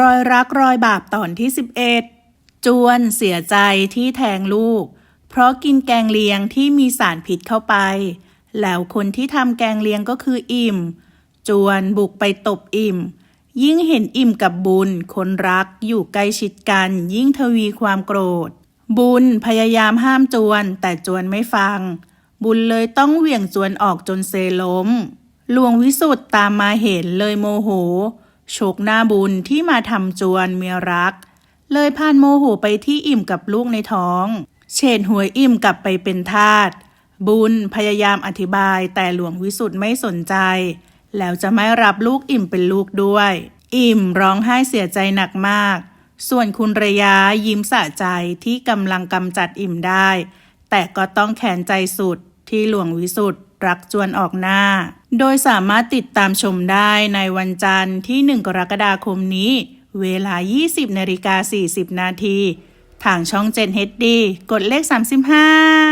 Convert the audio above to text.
รอยรักรอยบาปตอนที่ 11 จวนเสียใจที่แทงลูก เพราะกินแกงเลียงที่มีสารพิษเข้าไป แล้วคนที่ทำแกงเลียงก็คืออิ่ม จวนบุกไปตบอิ่ม ยิ่งเห็นอิ่มกับบุญ คนรักอยู่ใกล้ชิดกัน ยิ่งทวีความโกรธ บุญพยายามห้ามจวน แต่จวนไม่ฟัง บุญเลยต้องเหวี่ยงจวนออกจนเซล้มหลวงวิสุทธ์ตามมาเห็นเลยโมโห โชกหน้าบุญที่มาทำจวนเมียรัก เลยพานโมโหไปที่อิ่มกับลูกในท้อง เฉดหัวอิ่มกลับไปเป็นทาสบุญพยายามอธิบายแต่หลวงวิสุทธ์ไม่สนใจ แล้วจะไม่รับลูกอิ่มเป็นลูกด้วย อิ่มร้องไห้เสียใจหนักมาก ส่วนคุณระยะยิ้มสะใจที่กำลังกำจัดอิ่มได้ แต่ก็ต้องแขนใจสุด ที่หลวงวิสุทธ์รักจวนออกหน้า โดยสามารถติดตามชมได้ในวันจันทร์ที่ 1 กรกฎาคมนี้ เวลา 20นาฬิกา40 นาที ทางช่อง 7 HD กดเลข 35